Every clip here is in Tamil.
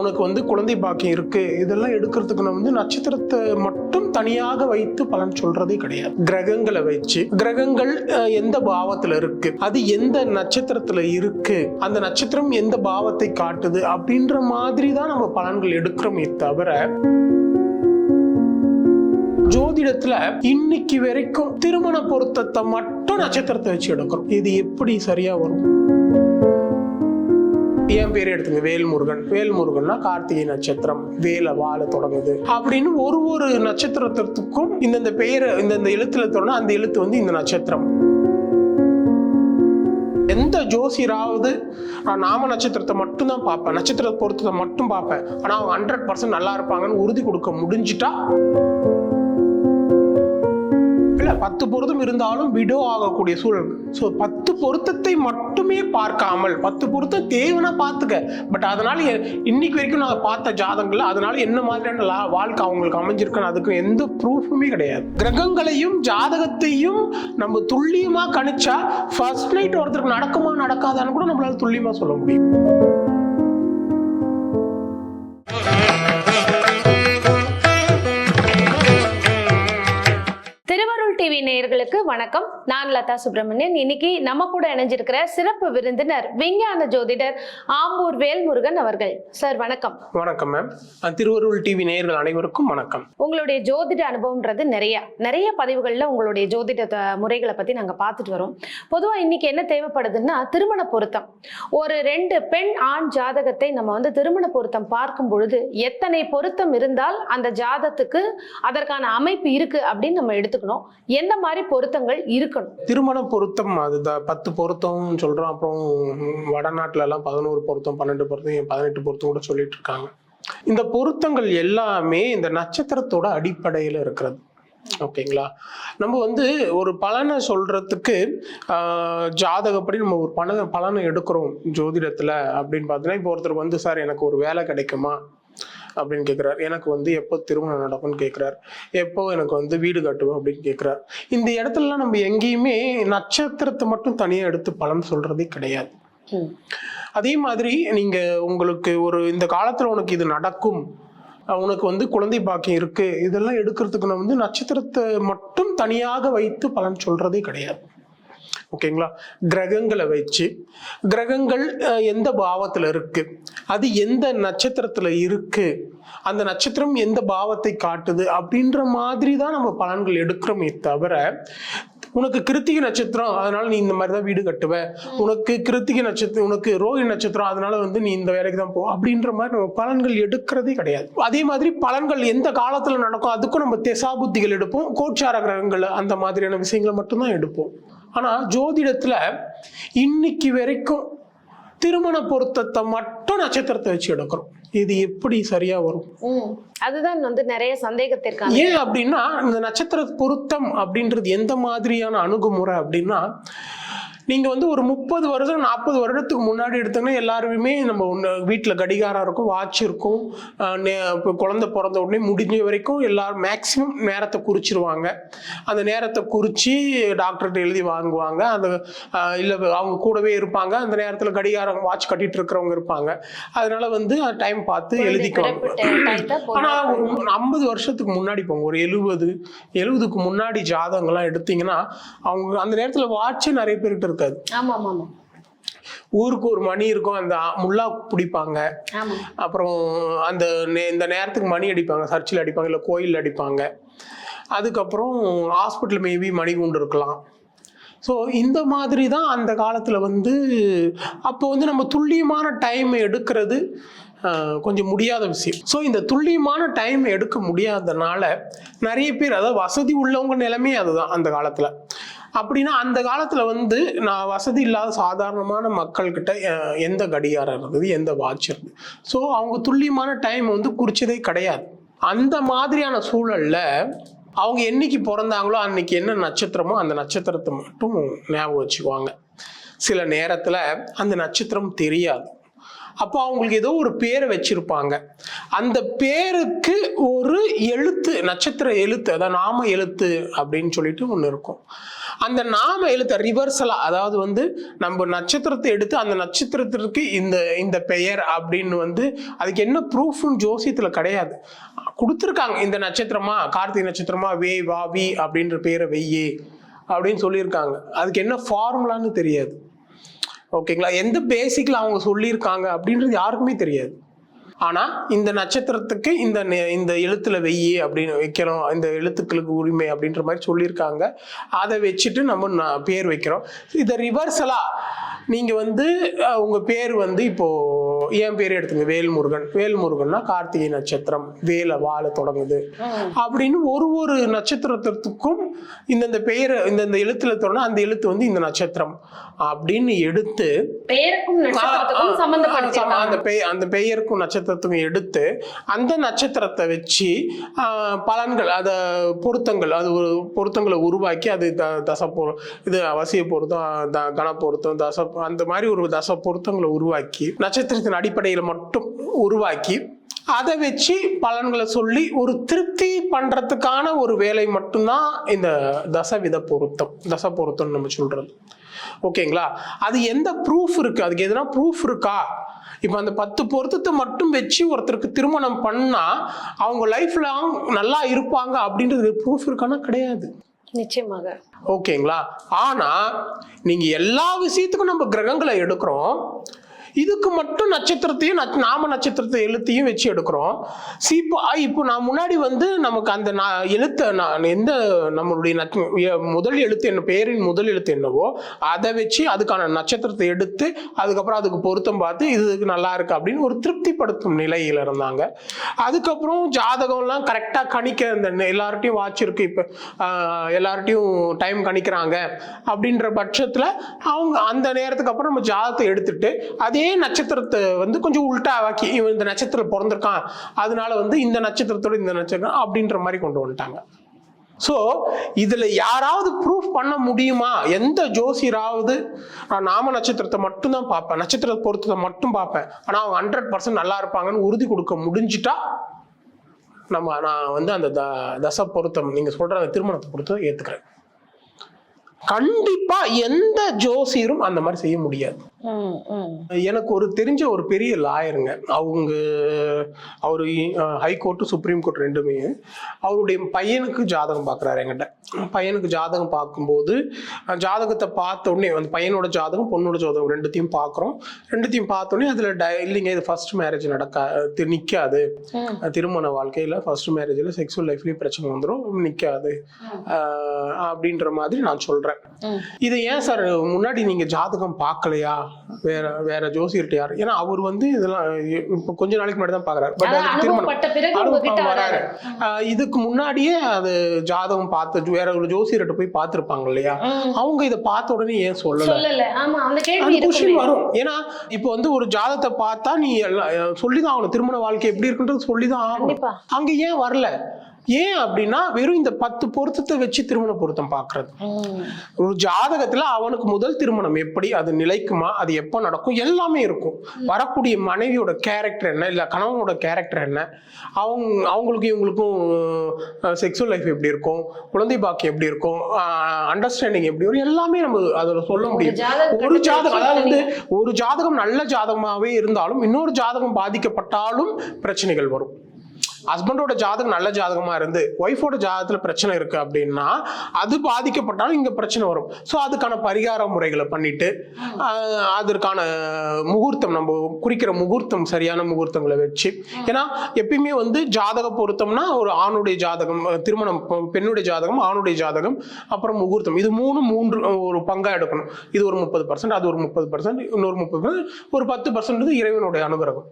உனக்கு வந்து குழந்தை பாக்கியம் இருக்கு. இதெல்லாம் எடுக்கிறதுக்கு நான் வந்து நட்சத்திரத்தை மட்டும் தனியாக வைத்து பலன் சொல்றதே கிடையாது. கிரகங்களை வச்சு கிரகங்கள் எந்த பாவத்துல இருக்கு? அது எந்த நட்சத்திரத்துல இருக்கு? அந்த நட்சத்திரம் எந்த பாவத்தை காட்டுது? அப்படின்ற மாதிரி தான் நம்ம பலன்கள் எடுக்கிறோமே தவிர ஜோதிடத்துல இன்னைக்கு வரைக்கும் திருமண பொருத்தத்தை மட்டும் நட்சத்திரத்தை வச்சு எடுக்கிறோம். இது எப்படி சரியா வரும்? என் பேர் எடுத்துங்க வேல்முருகன். வேல்முருகன்னா கார்த்திகை நட்சத்திரம் வேலை வாழ தொடங்குது. அப்படின்னு ஒரு ஒரு நட்சத்திரத்திற்கும் இந்தந்த பெயரை இந்தந்த எழுத்துல தொடங்க அந்த எழுத்து வந்து இந்த நட்சத்திரம். எந்த ஜோசியராவது நான் நாம நட்சத்திரத்தை மட்டும் தான் பார்ப்பேன். நட்சத்திர பொருத்தத்தை மட்டும் பார்ப்பேன். ஆனால் அவங்க ஹண்ட்ரட் பர்சன்ட் நல்லா இருப்பாங்கன்னு உறுதி கொடுக்க முடிஞ்சிட்டா இல்ல பத்து பொருத்தம் இருந்தாலும் விடோ ஆகக்கூடிய சூழல். ஸோ பத்து பொருத்தத்தை மட்டுமே பார்க்காமல் பத்து பொருத்தம் தேவைன்னா பார்த்துக்க. பட் அதனால இன்னைக்கு வரைக்கும் நான் பார்த்த ஜாதகங்கள் அதனால என்ன மாதிரியான வாழ்க்கை அவங்களுக்கு அமைஞ்சிருக்குன்னு அதுக்கு எந்த ப்ரூஃபுமே கிடையாது. கிரகங்களையும் ஜாதகத்தையும் நம்ம துல்லியமா கணிச்சா ஃபர்ஸ்ட் நைட் ஒருத்தருக்கு நடக்குமா நடக்காதான்னு கூட நம்மளால துல்லியமா சொல்ல முடியும். டிவி நேயர்களுக்கு வணக்கம். நான் லதா சுப்பிரமணியன். இன்னைக்கு நம்ம கூட இணைஞ்சிருக்கிற சிறப்பு விருந்தினர் விஞ்ஞான ஜோதிடர் ஆம்பூர் வேல்முருகன் அவர்கள். சார் வணக்கம். வணக்கம் மேம். திருவருள் டிவி நேயர்கள் அனைவருக்கும் வணக்கம். உங்களுடைய ஜோதிட அனுபவம்ன்றது நிறைய. நிறைய பதிவுகளில் உங்களுடைய ஜோதிட முறைகளை பத்தி நாங்க பார்த்துட்டு வரோம். பொதுவா இன்னைக்கு என்ன தேவைப்படுதுன்னா திருமண பொருத்தம். ஒரு ரெண்டு பெண் ஆண் ஜாதகத்தை நம்ம வந்து திருமண பொருத்தம் பார்க்கும் பொழுது எத்தனை பொருத்தம் இருந்தால் அந்த ஜாதத்துக்கு அதற்கான அமைப்பு இருக்கு அப்படின்னு நம்ம எடுத்துக்கணும். எந்த மாதிரி பொருத்தங்கள் இருக்கணும்? திருமண பொருத்தம் அதுதான் பத்து பொருத்தம் சொல்றோம். அப்புறம் வடநாட்டுல எல்லாம் பதினோரு பொருத்தம் பன்னெண்டு பொருத்தம் பதினெட்டு பொருத்தம் கூட சொல்லிட்டு இருக்காங்க இந்த பொருத்தங்கள் எல்லாமே இந்த நட்சத்திரத்தோட அடிப்படையில இருக்கிறது. ஓகேங்களா? நம்ம வந்து ஒரு பலனை சொல்றதுக்கு ஜாதகப்படி நம்ம ஒரு பலனை பலனை எடுக்கிறோம் ஜோதிடத்துல அப்படின்னு பார்த்தீங்கன்னா இப்போ ஒருத்தர் வந்து சார் எனக்கு ஒரு வேலை கிடைக்குமா? அப்படின்னு கேட்குறாரு எனக்கு வந்து எப்போ திருமணம் நடக்கும்னு கேட்குறாரு எப்போ எனக்கு வந்து வீடு கட்டுவோம் அப்படின்னு கேட்குறாரு இந்த இடத்துலலாம் நம்ம எங்கேயுமே நட்சத்திரத்தை மட்டும் தனியாக எடுத்து பலன் சொல்றதே கிடையாது. அதே மாதிரி நீங்க உங்களுக்கு ஒரு இந்த காலத்துல உனக்கு இது நடக்கும். உனக்கு வந்து குழந்தை பாக்கியம் இருக்கு. இதெல்லாம் எடுக்கிறதுக்கு நான் வந்து நட்சத்திரத்தை மட்டும் தனியாக வைத்து பலன் சொல்றதே கிடையாது. ஓகேங்களா கிரகங்களை வச்சு கிரகங்கள் எந்த பாவத்தில் இருக்கு? அது எந்த நட்சத்திரத்தில் இருக்கு? அந்த நட்சத்திரம் எந்த பாவத்தை காட்டுது? அப்படின்ற மாதிரி தான் நம்ம பலன்கள் எடுக்கிறோமே தவிர உனக்கு கிருத்திகை நட்சத்திரம் அதனால நீ இந்த மாதிரி தான் வீடு கட்டுவ. உனக்கு கிருத்திகை நட்சத்திரம் உனக்கு ரோஹி நட்சத்திரம் அதனால வந்து நீ இந்த வேலைக்கு தான் போ. அப்படின்ற மாதிரி நம்ம பலன்கள் எடுக்கிறதே கிடையாது. அதே மாதிரி பலன்கள் எந்த காலத்துல நடக்கும் அதுக்கும் நம்ம தெசாபுத்திகள் எடுப்போம். கோட்சார கிரகங்கள் அந்த மாதிரியான விஷயங்களை மட்டும்தான் எடுப்போம். ஆனா ஜோதிடத்துல இன்னைக்கு வரைக்கும் திருமண பொருத்தத்தை மட்டும் நட்சத்திரத்தை வச்சு எடுக்கிறோம் இது எப்படி சரியா வரும். அதுதான் வந்து நிறைய சந்தேகத்திற்கான ஏன் அப்படின்னா இந்த நட்சத்திர பொருத்தம் அப்படின்றது எந்த மாதிரியான அணுகுமுறை அப்படின்னா நீங்க வந்து ஒரு முப்பது வருஷம் நாற்பது வருடத்துக்கு முன்னாடி எடுத்தீங்கன்னா எல்லாருமே நம்ம ஒன்று வீட்டில் கடிகாரம் இருக்கும் வாட்ச் இருக்கும். இப்போ குழந்தை பிறந்த உடனே முடிஞ்ச வரைக்கும் எல்லாரும் மேக்சிமம் நேரத்தை குறிச்சிருவாங்க. அந்த நேரத்தை குறித்து டாக்டர்கிட்ட எழுதி வாங்குவாங்க. அந்த இல்லை அவங்க கூடவே இருப்பாங்க. அந்த நேரத்தில் கடிகாரம் வாட்ச் கட்டிட்டு இருக்கிறவங்க இருப்பாங்க. அதனால வந்து டைம் பார்த்து எழுதிக்குவாங்க பிறப்பு டை- டயத்தை போட்டு ஆனா ஒரு ஐம்பது வருஷத்துக்கு முன்னாடி போங்க. ஒரு எழுபது எழுபதுக்கு முன்னாடி ஜாதகங்கள்லாம் எடுத்தீங்கன்னா அவங்க அந்த நேரத்துல வாட்சே நிறைய பேர்கிட்ட இருக்காது. ஊருக்கு ஒரு மணி இருக்கும் அந்த முல்லா பிடிப்பாங்க. அப்புறம் அந்த இந்த நேரத்துக்கு மணி அடிப்பாங்க சர்ச்சில் அடிப்பாங்க இல்லை கோயிலில் அடிப்பாங்க. அதுக்கப்புறம் ஹாஸ்பிட்டல் மேபி மணிகுண்டு இருக்கலாம். ஸோ இந்த மாதிரி தான் அந்த காலத்தில் வந்து அப்போ வந்து நம்ம துல்லியமான டைம் எடுக்கிறது கொஞ்சம் முடியாத விஷயம். ஸோ இந்த துல்லியமான டைம் எடுக்க முடியாதனால நிறைய பேர் அதாவது வசதி உள்ளவங்க நிலைமை அதுதான் அந்த காலத்தில். அப்படின்னா அந்த காலத்தில் வந்து நான் வசதி இல்லாத சாதாரணமான மக்கள்கிட்ட எந்த கடிகாரம் இருந்தது எந்த வாட்ச் இருந்தது. ஸோ அவங்க துல்லியமான டைம் வந்து குறிச்சதே கிடையாது. அந்த மாதிரியான சூழல்ல அவங்க என்னைக்கு பிறந்தாங்களோ அன்னைக்கு என்ன நட்சத்திரமோ அந்த நட்சத்திரத்தை மட்டும் ஞாபகம் வச்சுக்குவாங்க. சில நேரத்தில் அந்த நட்சத்திரம் தெரியாது. அப்போ அவங்களுக்கு ஏதோ ஒரு பேரை வச்சிருப்பாங்க. அந்த பேருக்கு ஒரு எழுத்து நட்சத்திர எழுத்து அதான் நாம எழுத்து அப்படின்னு சொல்லிட்டு ஒன்று இருக்கும். அந்த நாம எழுத்த ரிவர்சலா அதாவது வந்து நம்ம நட்சத்திரத்தை எடுத்து அந்த நட்சத்திரத்திற்கு இந்த இந்த பெயர் அப்படின்னு வந்து அதுக்கு என்ன ப்ரூஃப்னு ஜோசியத்துல கிடையாது. கொடுத்துருக்காங்க இந்த நட்சத்திரமா கார்த்திகை நட்சத்திரமா வே வா வி அப்படின்ற பேரை வெய்யே அப்படின்னு சொல்லியிருக்காங்க. அதுக்கு என்ன ஃபார்முலான்னு தெரியாது. ஓகேங்களா? எந்த பேசிக்ல அவங்க சொல்லியிருக்காங்க அப்படின்றது யாருக்குமே தெரியாது. ஆனால் இந்த நட்சத்திரத்துக்கு இந்த நெ- இந்த எழுத்துல வெய்யி அப்படின்னு வைக்கிறோம் இந்த எழுத்துக்களுக்கு உரிமை அப்படின்ற மாதிரி சொல்லியிருக்காங்க. அதை வச்சுட்டு நம்ம பேர் வைக்கிறோம். இதை ரிவர்சலாக நீங்கள் வந்து உங்கள் பேர் வந்து இப்போது என் பேர் எடுத்துங்க வேல்முருகன். வேல்முருகன்னா கார்த்திகை நட்சத்திரம் வேலை வாழ தொடங்குது. அப்படின்னு ஒரு ஒரு நட்சத்திரத்திற்கும் இந்தந்த பெயரை இந்தந்த எழுத்துல தொடங்க அந்த எழுத்து வந்து இந்த நட்சத்திரம் அப்படின்னு எடுத்து அந்த பெயர் அந்த பெயருக்கும் நட்சத்திரத்துக்கும் எடுத்து அந்த நட்சத்திரத்தை வச்சு பலன்கள் அதை பொருத்தங்கள் அது ஒரு பொருத்தங்களை உருவாக்கி அது த தச பொரு இது அவசிய பொருத்தம் த கன பொருத்தம் தச அந்த மாதிரி ஒரு தச பொருத்தங்களை உருவாக்கி நட்சத்திரத்தின் அடிப்படையில் மட்டும் உருவாக்கி அதை வச்சு பலன்களை சொல்லி ஒரு திருப்தி பண்றதுக்கான ஒரு வேலை மட்டும்தான் இந்த தசவித பொருத்தம் தச பொருத்தம்னு நம்ம சொல்றது. ஓகேங்களா? அது எந்த ப்ரூஃப் இருக்கு? அதுக்கு எதனா ப்ரூஃப் இருக்கா? இப்போ அந்த பத்து பொருத்தத்தை மட்டும் வச்சு ஒருத்தருக்கு திருமணம் பண்ணா அவங்க லைஃப் லாங் நல்லா இருப்பாங்க அப்படின்றது ப்ரூஃப் இருக்கானா? கிடையாது. நிச்சயமாக. ஓகேங்களா? ஆனா நீங்க எல்லா விஷயத்துக்கும் நம்ம கிரகங்களை எடுக்கிறோம். இதுக்கு மட்டும் நட்சத்திரத்தையும் நாம நட்சத்திரத்தை எழுத்தையும் வச்சு எடுக்கிறோம். சீப்பா இப்போ இப்போ நான் முன்னாடி வந்து நமக்கு அந்த நான் நான் எந்த நம்மளுடைய முதல் எழுத்து என்ன பெயரின் முதல் எழுத்து என்னவோ அதை வச்சு அதுக்கான நட்சத்திரத்தை எடுத்து அதுக்கப்புறம் அதுக்கு பொருத்தம் பார்த்து இதுக்கு நல்லா இருக்கு அப்படின்னு ஒரு திருப்திப்படுத்தும் நிலையில் இருந்தாங்க. அதுக்கப்புறம் ஜாதகம்லாம் கரெக்டாக கணிக்க இந்த எல்லார்ட்டையும் வாட்ச் இருக்கு இப்போ எல்லார்ட்டையும் டைம் கணிக்கிறாங்க அப்படின்ற பட்சத்தில் அவங்க அந்த நேரத்துக்கு அப்புறம் நம்ம ஜாதகத்தை எடுத்துட்டு அதே நட்சத்திரத்தை வந்து கொஞ்சம் உல்ட்டா ஆக்கி இவன் இந்த நட்சத்திரம் பிறந்திருக்கான் அதனால வந்து இந்த நட்சத்திரத்தோட இந்த நட்சத்திரம் அப்படின்ற மாதிரி கொண்டு வந்துட்டாங்க. ஸோ இதில் யாராவது ப்ரூஃப் பண்ண முடியுமா? எந்த ஜோசியராவது? நான் நாம நட்சத்திரத்தை மட்டும்தான் பார்ப்பேன். நட்சத்திர பொருத்தத்தை மட்டும் பார்ப்பேன். ஆனால் அவங்க ஹண்ட்ரட் பர்சன்ட் நல்லா இருப்பாங்கன்னு உறுதி கொடுக்க முடிஞ்சிட்டா நம்ம நான் வந்து அந்த த தச பொருத்தம் நீங்கள் சொல்கிற அந்த திருமணத்தை பொறுத்த ஏற்றுக்கிறேன் கண்டிப்பாக எந்த ஜோசியரும் அந்த மாதிரி செய்ய முடியாது. எனக்கு ஒரு தெரிஞ்ச ஒரு பெரிய லாயருங்க. அவங்க அவர் ஹைகோர்ட்டு சுப்ரீம் கோர்ட் ரெண்டுமே அவருடைய பையனுக்கு ஜாதகம் பார்க்குறாரு என்கிட்ட. பையனுக்கு ஜாதகம் பார்க்கும்போது ஜாதகத்தை பார்த்த உடனே அந்த பையனோட ஜாதகம் பொண்ணோட ஜாதகம் ரெண்டுத்தையும் பார்க்குறோம் ரெண்டுத்தையும் பார்த்த உடனே அதில் ட இல்லைங்க இது ஃபர்ஸ்ட் மேரேஜ் நடக்கா தி- நிக்காது. ம். திருமண வாழ்க்கையில் ஃபர்ஸ்ட் மேரேஜில் செக்ஸுவல் லைஃப்லேயும் பிரச்சனை வந்துடும் நிற்காது அப்படின்ற மாதிரி நான் சொல்கிறேன். இது ஏன் சார் முன்னாடி நீங்க ஜாதகம் பார்க்கலையா வேற வேற ஜோசியர்கிட்ட யார்? ஏன்னா அவர் வந்து இதெல்லாம் இப்போ கொஞ்ச நாளைக்கு முன்னாடி தான் பாக்குறாரு. பட் திருமணம். வராரு. இதுக்கு முன்னாடியே அது ஜாதகம் பார்த்து வேற ஒரு ஜோசியர்கிட்ட போய் பார்த்திருப்பாங்க இல்லையா. அவங்க இதை பார்த்த உடனே ஏன் சொல்லல? கொஸ்டின் வரும். ஏன்னா இப்போ வந்து ஒரு ஜாதகத்தை பார்த்தா நீ எல்லாம் சொல்லிதான் ஆகணும். திருமண வாழ்க்கை எப்படி இருக்குன்றது சொல்லிதான் ஆகணும். அங்க ஏன் வரல? ஏன் அப்படின்னா வெறும் இந்த பத்து பொருத்தத்தை வச்சு திருமண பொருத்தம் பார்க்கிறது. ஒரு ஜாதகத்துல அவனுக்கு முதல் திருமணம் எப்படி அது நிலைக்குமா அது எப்போ நடக்கும் எல்லாமே இருக்கும். வரக்கூடிய மனைவியோட கேரக்டர் என்ன இல்ல கணவனோட கேரக்டர் என்ன அவங்க அவங்களுக்கு இவங்களுக்கும் செக்ஸுவல் லைஃப் எப்படி இருக்கும் குழந்தை பாக்கியம் எப்படி இருக்கும் அண்டர்ஸ்டாண்டிங் எப்படி வரும் எல்லாமே நம்ம அதில் சொல்ல முடியும். ஒரு ஜாதகம் அதாவது வந்து ஒரு ஜாதகம் நல்ல ஜாதகமாவே இருந்தாலும் இன்னொரு ஜாதகம் பாதிக்கப்பட்டாலும் பிரச்சனைகள் வரும். ஹஸ்பண்டோட ஜாதகம் நல்ல ஜாதகமா இருந்து ஒய்ஃபோட ஜாதகத்துல பிரச்சனை இருக்கு அப்படின்னா அது பாதிக்கப்பட்டாலும் இங்க பிரச்சனை வரும். ஸோ அதுக்கான பரிகார முறைகளை பண்ணிட்டு அதற்கான முகூர்த்தம் நம்ம குறிக்கிற முகூர்த்தம் சரியான முகூர்த்தங்களை வச்சு ஏன்னா எப்பயுமே வந்து ஜாதக பொருத்தம்னா ஒரு ஆணுடைய ஜாதகம் திருமணம் பெண்ணுடைய ஜாதகம் ஆணுடைய ஜாதகம் அப்புறம் முகூர்த்தம். இது மூணு மூன்று ஒரு பங்கா எடுக்கணும். இது ஒரு முப்பது பர்சன்ட் அது ஒரு முப்பது பர்சன்ட் இன்னொரு முப்பது ஒரு பத்து பர்சன்ட் இறைவனுடைய அனுகிரகம்.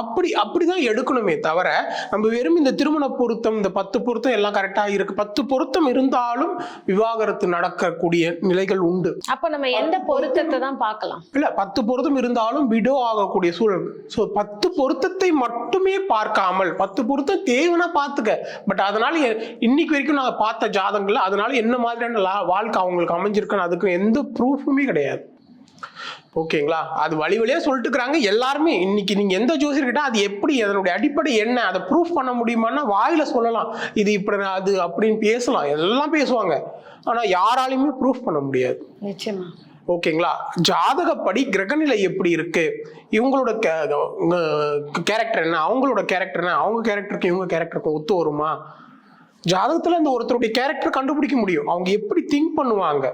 அப்படி அப்படிதான் எடுக்கணுமே தவிர நம்ம வெறும் இந்த திருமண பொருத்தம் இந்த பத்து பொருத்தம் எல்லாம் கரெக்டா இருக்கு. பத்து பொருத்தம் இருந்தாலும் விவாகரத்து நடக்கக்கூடிய நிலைகள் உண்டு. அப்ப நம்ம எந்த பொருத்தத்தை தான் பார்க்கலாம்? இல்ல பத்து பொருத்தம் இருந்தாலும் விடோ ஆகக்கூடிய சூழல். ஸோ பத்து பொருத்தத்தை மட்டுமே பார்க்காமல் பத்து பொருத்தம் தேவைன்னா பார்த்துக்க. பட் அதனால இன்னைக்கு வரைக்கும் நான் பார்த்த ஜாதகங்கள்ல அதனால என்ன மாதிரியான வாழ்க்கை அவங்களுக்கு அமைஞ்சிருக்குன்னு அதுக்கு எந்த ப்ரூஃபுமே கிடையாது. ஓகேங்களா? அது வழி வழியா சொல்லிட்டு இருக்கிறாங்க எல்லாருமே இன்னைக்கு நீங்க எந்த ஜோசியர்கிட்ட அது எப்படி அதனுடைய அடிப்படை என்ன அதை ப்ரூஃப் பண்ண முடியுமான்னா வாயில சொல்லலாம். இது இப்படி அது அப்படின்னு பேசலாம். எல்லாம் பேசுவாங்க. ஆனா யாராலையுமே ப்ரூஃப் பண்ண முடியாது. நிச்சயமா. ஓகேங்களா? ஜாதகப்படி கிரகநிலை எப்படி இருக்கு? இவங்களோட கேரக்டர் என்ன? அவங்களோட கேரக்டர் என்ன? அவங்க கேரக்டருக்கு இவங்க கேரக்டருக்கு ஒத்து வருமா? ஜாதகத்தில் இந்த ஒருத்தருடைய கேரக்டர் கண்டுபிடிக்க முடியும். அவங்க எப்படி திங்க் பண்ணுவாங்க?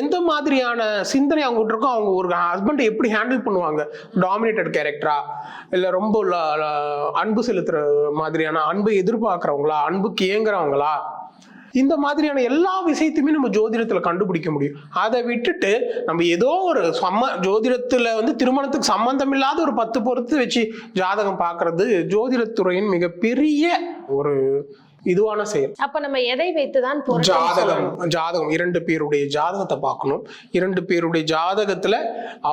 எந்த மாதிரியான சிந்தனை அவங்ககிட்ட இருக்கோ அவங்க ஒரு ஹஸ்பண்டை எப்படி ஹேண்டில் பண்ணுவாங்க? டாமினேட்டட் கேரக்டரா இல்லை ரொம்ப அன்பு செலுத்துகிற மாதிரியான அன்பை எதிர்பார்க்குறவங்களா? அன்புக்கு ஏங்குறவங்களா? இந்த மாதிரியான எல்லா விஷயத்தையுமே நம்ம ஜோதிடத்தில் கண்டுபிடிக்க முடியும். அதை விட்டுட்டு நம்ம ஏதோ ஒரு சம்ம ஜோதிடத்தில் வந்து திருமணத்துக்கு சம்பந்தம் இல்லாத ஒரு பத்து பொறுத்து வச்சு ஜாதகம் பார்க்கறது ஜோதிடத்துறையின் மிகப்பெரிய ஒரு இதுவான செயல். அப்ப நம்ம எதை வைத்துதான் ஜாதகம்? ஜாதகம் இரண்டு பேருடைய ஜாதகத்தை பார்க்கணும். இரண்டு பேருடைய ஜாதகத்துல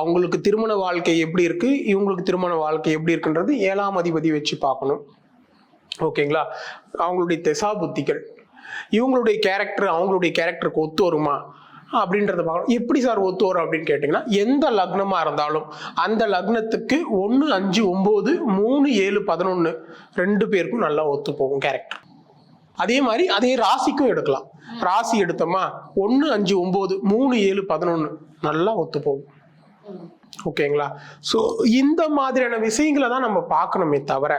அவங்களுக்கு திருமண வாழ்க்கை எப்படி இருக்கு இவங்களுக்கு திருமண வாழ்க்கை எப்படி இருக்குன்றது ஏழாம் அதிபதி வச்சு பார்க்கணும். ஓகேங்களா? அவங்களுடைய திசா புத்திகள் இவங்களுடைய கேரக்டர் அவங்களுடைய கேரக்டருக்கு ஒத்து வருமா? அப்படின்றத பார்க்கணும். எப்படி சார் ஒத்து வரும் அப்படின்னு கேட்டிங்கன்னா எந்த லக்னமா இருந்தாலும் அந்த லக்னத்துக்கு ஒன்று அஞ்சு ஒம்பது மூணு ஏழு பதினொன்று ரெண்டு பேருக்கும் நல்லா ஒத்து போகும் கேரக்டர் அதே மாதிரி அதே ராசிக்கும் எடுக்கலாம். ராசி எடுத்தோமா ஒன்று அஞ்சு ஒம்பது மூணு ஏழு பதினொன்று நல்லா ஒத்து போகும் ஓகேங்களா? ஸோ இந்த மாதிரியான விஷயங்களை தான் நம்ம பார்க்கணுமே தவிர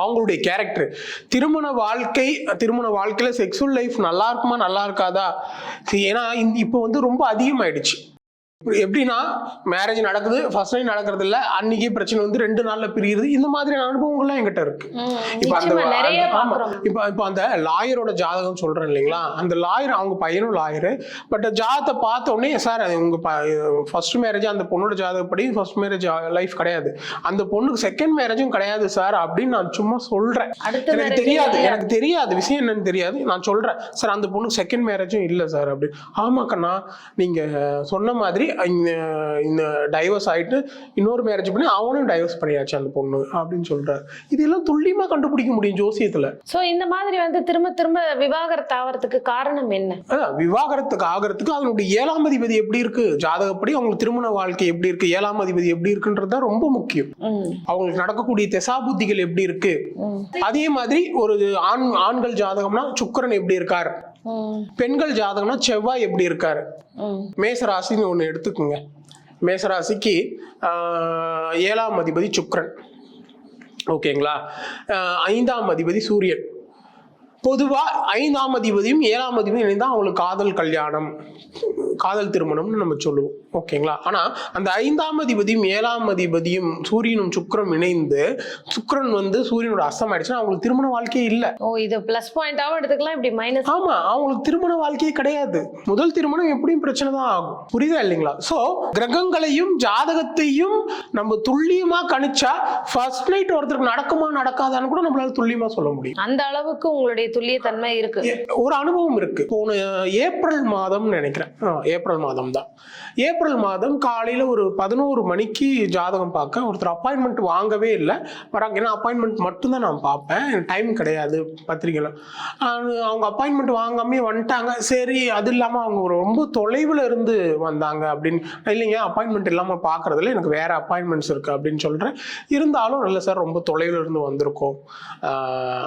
அவங்களுடைய கேரக்டர் திருமண வாழ்க்கை திருமண வாழ்க்கையில் செக்ஸுவல் லைஃப் நல்லா இருக்குமா நல்லா இருக்காதா? ஏன்னா இப்போ வந்து ரொம்ப அதிகமாயிடுச்சு. எப்படின்னா மேரேஜ் நடக்குது ஃபர்ஸ்ட் நைட் நடக்கிறது இல்ல அன்னைக்கே பிரச்சனை வந்து ரெண்டு நாள்ல பிரியுது. இந்த மாதிரியான அனுபவங்கள்லாம் என்கிட்ட இருக்கு. இப்ப அந்த இப்ப இப்ப அந்த லாயரோட ஜாதகம் சொல்றேன் இல்லைங்களா? அந்த லாயர் அவங்க பையனும் லாயரு பட் ஜாதகத்தை பார்த்த உடனே சார் அது உங்க ஃபர்ஸ்ட் மேரேஜ் அந்த பொண்ணோட ஜாதகப்படி ஃபர்ஸ்ட் மேரேஜ் லைஃப் கிடையாது. அந்த பொண்ணுக்கு செகண்ட் மேரேஜும் கிடையாது சார் அப்படின்னு நான் சும்மா சொல்றேன். அடுத்த எனக்கு தெரியாது? எனக்கு தெரியாது. விஷயம் என்னன்னு தெரியாது. நான் சொல்றேன் சார் அந்த பொண்ணுக்கு செகண்ட் மேரேஜும் இல்லை சார் அப்படி ஆமா கண்ணா நீங்க சொன்ன மாதிரி இந்த டைவர்ஸ் ஆயிட்டு இன்னொரு மேரேஜ் பண்ணி அவனும் டைவர்ஸ் பண்ணியாச்சு அந்த பொண்ணு அப்படின்னு சொல்றாரு. இதெல்லாம் துல்லியமா கண்டுபிடிக்க முடியும் ஜோசியத்துல. சோ இந்த மாதிரி வந்து திரும்ப திரும்ப விவாகரத்து ஆவறதுக்கு காரணம் என்ன? விவாகரத்துக்கு ஆகிறதுக்கு அதனுடைய ஏழாம் அதிபதி எப்படி இருக்கு? ஜாதகப்படி அவங்களுக்கு திருமண வாழ்க்கை எப்படி இருக்கு? ஏழாம் அதிபதி எப்படி இருக்குன்றது தான் ரொம்ப முக்கியம். அவங்களுக்கு நடக்கக்கூடிய திசாபுத்திகள் எப்படி இருக்கு? அதே மாதிரி ஒரு ஆண் ஆண்கள் ஜாதகம்னா சுக்கிரன் எப்படி இருக்கார்? பெண்கள் ஜாதகம்னா செவ்வாய் எப்படி இருக்காரு. மேசராசின்னு ஒன்று எடுத்துக்கோங்க. மேசராசிக்கு ஏழாம் அதிபதி சுக்கிரன். ஓகேங்களா? ஐந்தாம் அதிபதி சூரியன். பொதுவா ஐந்தாம் அதிபதியும் ஏழாம் அதிபதியும் இணைந்தா அவங்களுக்கு காதல் கல்யாணம் காதல் திருமணம்னு நம்ம சொல்லுவோம். ஓகேங்களா? ஆனா அந்த ஐந்தாம் அதிபதியும் ஏழாம் அதிபதியும் சூரியனும் சுக்கிரன் இணைந்து சுக்கிரன் வந்து சூரியனோட அஸ்தம் ஆயிடுச்சுன்னா அவங்களுக்கு திருமண வாழ்க்கையே இல்லை. ஓ இது பிளஸ் பாயிண்டாவும் எடுத்துக்கலாம் இப்படி மைனஸ் ஆமா அவங்களுக்கு திருமண வாழ்க்கையே கிடையாது. முதல் திருமணம் எப்படியும் பிரச்சனை தான் ஆகும். புரியுதா இல்லைங்களா? சோ கிரகங்களையும் ஜாதகத்தையும் நம்ம துல்லியமா கணிச்சா ஃபர்ஸ்ட் நைட் ஒருத்தருக்கு நடக்குமா நடக்காதான்னு கூட நம்மளால துல்லியமா சொல்ல முடியும். அந்த அளவுக்கு உங்களுடைய துல்லியத்தன்மை இருக்கு. ஒரு அனுபவம் இருக்கு. போன ஏப்ரல் மாதம் நினைக்கிறேன். ஏப்ரல் மாதம் தான் ஏப்ரல் மாதம் காலையில ஒரு பதினோரு மணிக்கு ஜாதகம் பார்க்க ஒருத்தர் அப்பாயின்மெண்ட் வாங்கவே இல்லை. வராங்க. ஏன்னா அப்பாயின்மெண்ட் மட்டும்தான் நான் பார்ப்பேன். டைம் கிடையாது பத்திரிக்கையில் அவங்க அப்பாயின்மெண்ட் வாங்காமே வந்துட்டாங்க. சரி அது இல்லாமல் அவங்க ரொம்ப தொலைவில் இருந்து வந்தாங்க அப்படின்னு. இல்லைங்க அப்பாயின்மெண்ட் இல்லாமல் பார்க்கறதுல எனக்கு வேற அப்பாயின்மெண்ட்ஸ் இருக்கு அப்படின்னு சொல்கிறேன் இருந்தாலும் இல்லை சார் ரொம்ப தொலைவில் இருந்து வந்திருக்கோம்.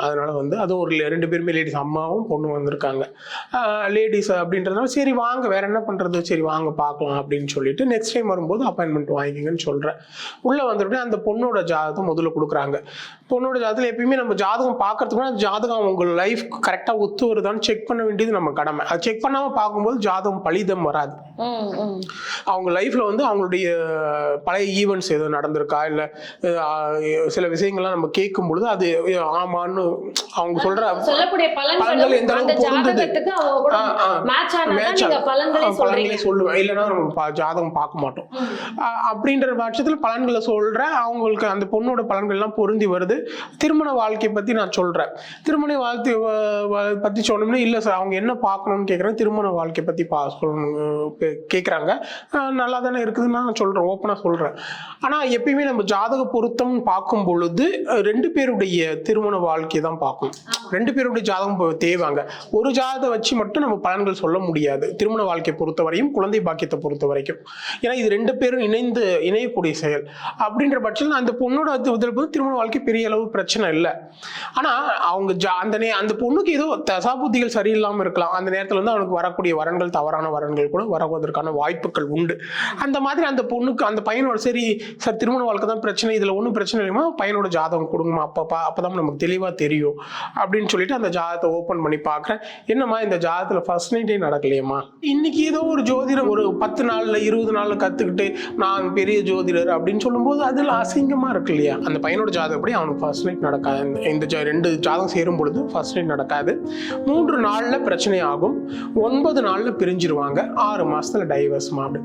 அதனால் அதனால வந்து அது ஒரு ரெண்டு பேருமே லேடிஸ் அம்மாவும் பொண்ணு வந்திருக்காங்க. லேடிஸ் அப்படின்றதுனால சரி வாங்க வேற என்ன பண்றது? சரி வாங்க பார்க்கலாம் அப்படின்னு சொல்லிட்டு நெக்ஸ்ட் டைம் வரும்போது அப்பாயின்மெண்ட் வாங்கிக்கங்கன்னு சொல்றேன். உள்ள வந்துட்டு அந்த பொண்ணோட ஜாதகத்தை முதல்ல கொடுக்குறாங்க. பொண்ணோட ஜாதகத்தில் எப்பயுமே நம்ம ஜாதகம் பார்க்கறதுக்கு அந்த ஜாதகம் உங்க லைஃப் கரெக்டாக ஒத்து வருதான்னு செக் பண்ண வேண்டியது நம்ம கடமை. அது செக் பண்ணாம பார்க்கும்போது ஜாதகம் பலிதம் வராது. அவங்க லைஃப்ல வந்து அவங்களுடைய பழைய ஈவெண்ட்ஸ் எதுவும் நடந்திருக்கா? இல்ல சில விஷயங்கள்லாம் நம்ம கேட்கும் பொழுது அது ஆமான்னு அவங்க சொல்ற சொல்லக்கூடிய பலன்கள் எந்த அளவுக்கு பொருந்தது? மேட்ச் ஆனா. பலன்களே பலன்களே சொல்லுவேன் இல்லைன்னா நம்ம ஜாதகம் பார்க்க மாட்டோம். அப்படின்ற பட்சத்தில் பலன்களை சொல்றேன். அவங்களுக்கு அந்த பொண்ணோட பலன்கள் எல்லாம் பொருந்தி வருது. திருமண வாழ்க்கை பத்தி நான் சொல்றேன். திருமண வாழ்க்கை பத்தி சொன்னோம்னா இல்ல சார் அவங்க என்ன பார்க்கணும்னு கேட்குறேன் திருமண வாழ்க்கை பத்தி பா சொல்லணும் கே- கேக்குறாங்க. அஹ், நல்லா தானே இருக்குதுன்னு நான் சொல்றேன் ஓப்பனா சொல்றேன். ஆனா எப்பயுமே நம்ம ஜாதக பொருத்தம் பார்க்கும் பொழுது ரெண்டு பேருடைய திருமண வாழ்க்கையை தான் பார்க்கணும். ரெண்டு பேருடைய பேருடைய ஜாதகம் தேவாங்க ஒரு ஜாதகத்தை வச்சு மட்டும் நம்ம பலன்கள் சொல்ல முடியாது. திருமண வாழ்க்கையை பொறுத்த வரையும் குழந்தை பாக்கியத்தை பொறுத்த வரைக்கும். ஏன்னா இது ரெண்டு பேரும் இணைந்து இணையக்கூடிய செயல். அப்படின்ற பட்சத்தில் அந்த பொண்ணோட அது திருமண வாழ்க்கை பெரிய அளவு பிரச்சனை இல்லை. ஆனால் அவங்க ஜா அந்த நே அந்த பொண்ணுக்கு ஏதோ தசாபுத்திகள் சரியில்லாமல் இருக்கலாம். அந்த நேரத்தில் வந்து அவனுக்கு வரக்கூடிய வரன்கள் தவறான வரன்கள் கூட வரவதற்கான வாய்ப்புகள் உண்டு. அந்த மாதிரி அந்த பொண்ணுக்கு அந்த பையனோட சரி சார் திருமண வாழ்க்கை தான் பிரச்சனை இதில் ஒன்றும் பிரச்சனை இல்லைமா பையனோட ஜாதகம் கொடுங்கம்மா அப்பப்பா அப்போ தான் நமக்கு தெளிவாக தெரியும். அப்படின்னு சொல்லிட்டு அந்த ஜாதகத்தை ஓப்பன் பண்ணி பார்க்குறேன். என்னம்மா இந்த ஜாதகத்தில் ஃபர்ஸ்ட் நைட்டே நடக்கலையேம்மா? இன்னைக்கு ஏதோ ஒரு ஜோதிடர் ஒரு பத்து நாளில் இருபது நாளில் கற்றுக்கிட்டு நான் பெரிய ஜோதிடர் அப்படின்னு சொல்லும்போது அதில் அசிங்கமாக இருக்கு இல்லையா? அந்த பையனோட ஜாதகப்படி அவனுக்கு ஃபர்ஸ்ட் நைட் நடக்காது. இந்த- இந்த ஜா- ரெண்டு ஜாதகம் சேரும் பொழுது ஃபர்ஸ்ட் நைட் நடக்காது. மூன்று நாளில் பிரச்சனை ஆகும். ஒன்பது நாளில் பிரிஞ்சிருவாங்க. ஆறு மாதத்தில் டைவர்ஸ்மா அப்படி.